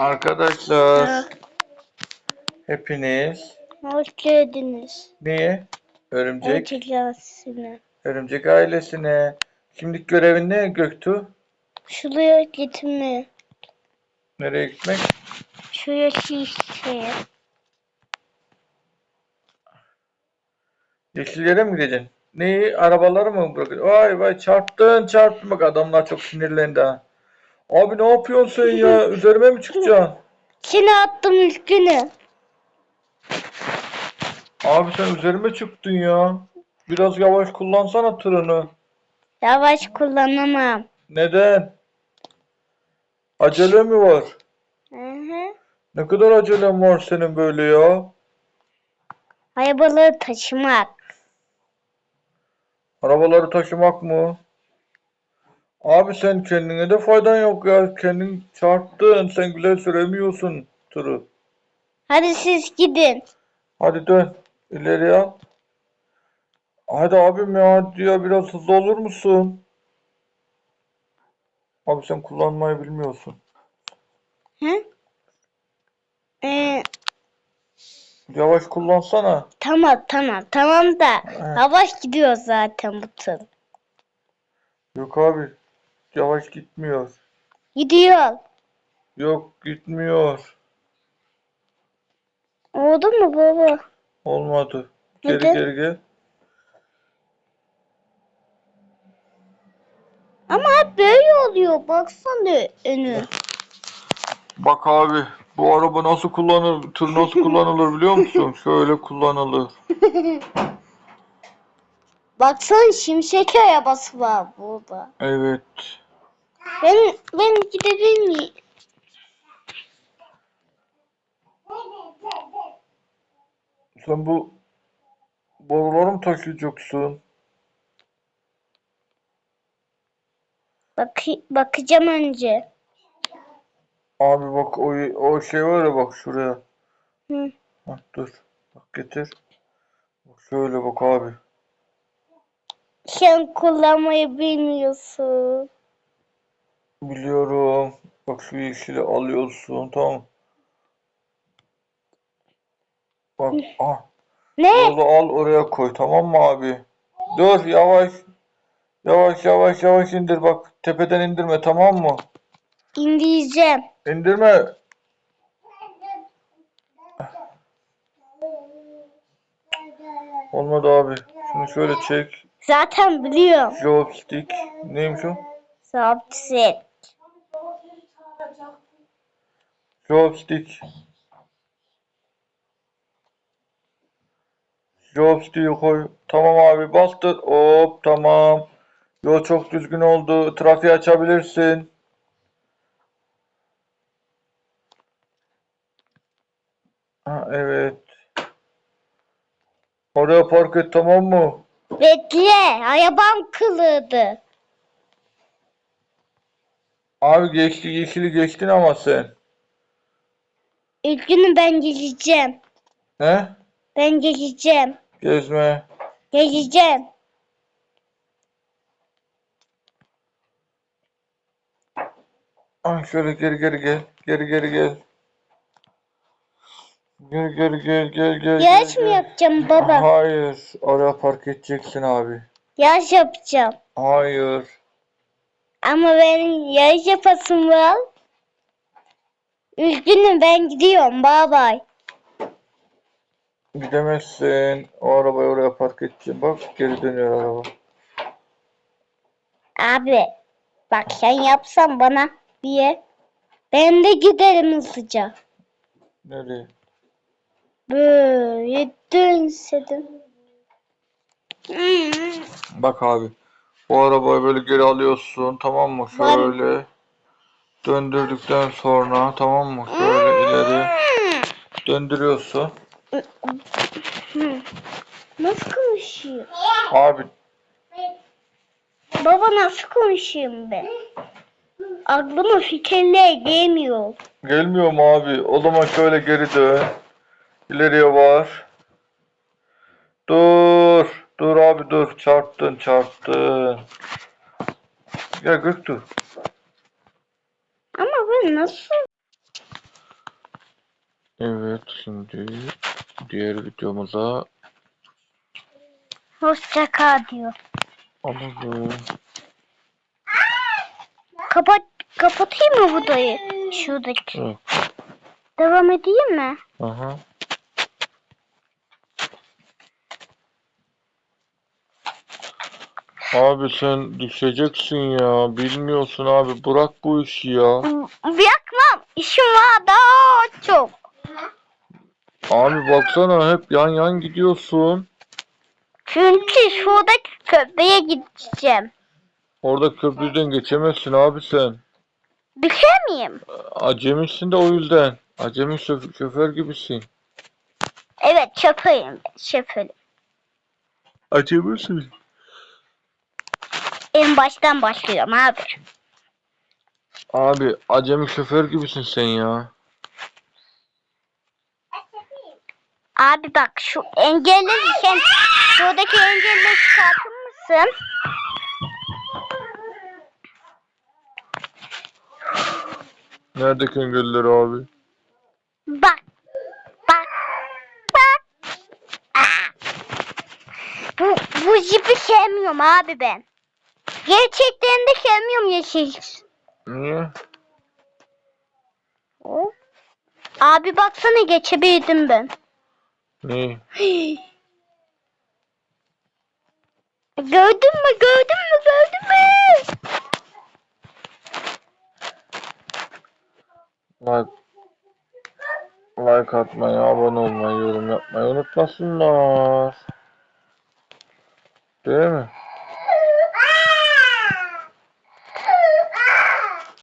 Arkadaşlar hepiniz Hoş geldiniz. niye? Örümcek, Örümcek Yasin'e. örümcek ailesine. Şimdiki görevin ne Göktuğ? Şuraya gitme. Nereye gitmek? Şuraya şişeye. Yeşil yere mi gideceksin? Neyi? Arabaları mı bırakacaksın? Vay vay çarptın çarptın bak adamlar çok sinirlendi ha. Abi ne yapıyorsun sen ya? Üzerime mi çıkacaksın? Seni attım üstüne. Abi sen üzerime çıktın ya. Biraz yavaş kullansana tırını. Yavaş kullanamam. Neden? Acele mi var? Hı hı. Ne kadar acelen var senin böyle ya? Arabaları taşımak. Arabaları taşımak mı? Abi sen kendine de faydan yok ya. Kendin çarptın. Sen güzel süremiyorsun tırı. Hadi siz gidin. Hadi dön. İleri al. Hadi abim ya. Ya biraz hızlı olur musun? Abi sen kullanmayı bilmiyorsun. Hı? Ee, Yavaş kullansana. tamam tamam tamam da yavaş gidiyor zaten bu tır. Yok abi. Yavaş gitmiyor. Gidiyor. Yok gitmiyor. Oldu mu baba? Olmadı. Geri Neden? geri gel. Ama hep böyle oluyor. Baksana önü. Bak abi bu araba nasıl kullanılır, tır nasıl kullanılır biliyor musun? Şöyle kullanılır. Baksana şimşek arabası var burada. Evet. Ben ben gidebilir miyim? Sen bu boruları mı taşıyacaksın? Bak bakacağım önce. Abi bak o, o şey var ya bak şuraya. Hı. Bak dur. Bak getir. Bak şöyle bak abi. Sen kullanmayı bilmiyorsun. Biliyorum. Bak şu yeşili alıyorsun tamam. Bak ah. Ne? Yolu al oraya koy tamam mı abi? Dur yavaş. Yavaş yavaş yavaş indir bak. Tepeden indirme tamam mı? İndireceğim. İndirme. Olmadı abi. Şunu şöyle çek. Zaten biliyorum. Joystick. Neymiş o? Subset. Joystick. Joystick'i koy. Tamam abi bastır. Hop tamam. Yol çok düzgün oldu. Trafiği açabilirsin. Ha, evet. Oraya park et tamam mı? Bekle. Arabam kırıldı. Abi geçti yeşili geçtin ama sen. İlk günü ben geleceğim. Ne? Ben geleceğim. Gezme. Geleceğim. Ay şöyle geri geri gel. Geri geri gel. Geri geri gel gel gel. Yarış gel, mı gel. yapacağım baba? Hayır. Oraya park edeceksin abi. Yarış yapacağım. Hayır. Ama benim yarış yapasım var. Üzgünüm ben gidiyorum. Bye bye. Gidemezsin. O arabayı oraya park edeceğim. Bak geri dönüyor araba. Abi bak sen yapsan bana diye. Ben de giderim hızlıca. Nereye? Böyle dönsedim. Bak abi. O arabayı böyle geri alıyorsun. Tamam mı? Şöyle. Döndürdükten sonra tamam mı? Şöyle ileri döndürüyorsun. Nasıl konuşuyor? Abi Baba nasıl konuşayım ben? Aklıma fikirler gelmiyor. gelmiyor mu abi? O zaman şöyle geri dön. İleriye var. Dur. Dur abi dur. Çarptın çarptın. Gel Göktuğ. Ama ben nasıl? Evet şimdi diğer videomuza Hoşça kal diyor. alalım. Kapat kapatayım mı bu dayı? Şuradaki. Evet. Devam edeyim mi? Aha. Abi sen düşeceksin ya. Bilmiyorsun abi. Bırak bu işi ya. Bırakmam. İşim var daha çok. Abi baksana hep yan yan gidiyorsun. Çünkü şuradaki köprüye gideceğim. Orada köprüden geçemezsin abi sen. Düşer miyim? Acemisin de o yüzden. Acemi şoför, şoför gibisin. Evet şoförüm. Şoförüm. Acemisin. En baştan başlıyorum abi. Abi acemi şoför gibisin sen ya. Abi bak şu engelleri sen şuradaki engelleri çıkartır mısın? Neredeki engelliler abi? Bak. Bak. Bak. Aa. Bu, bu jipi sevmiyorum abi ben. Gerçekten de sevmiyorum yeşil. Niye? Abi baksana geçebildim ben. Niye? Gördün mü? Gördün mü? Gördün mü? Like, like atmayı, abone olmayı, yorum yapmayı unutmasınlar. Değil mi?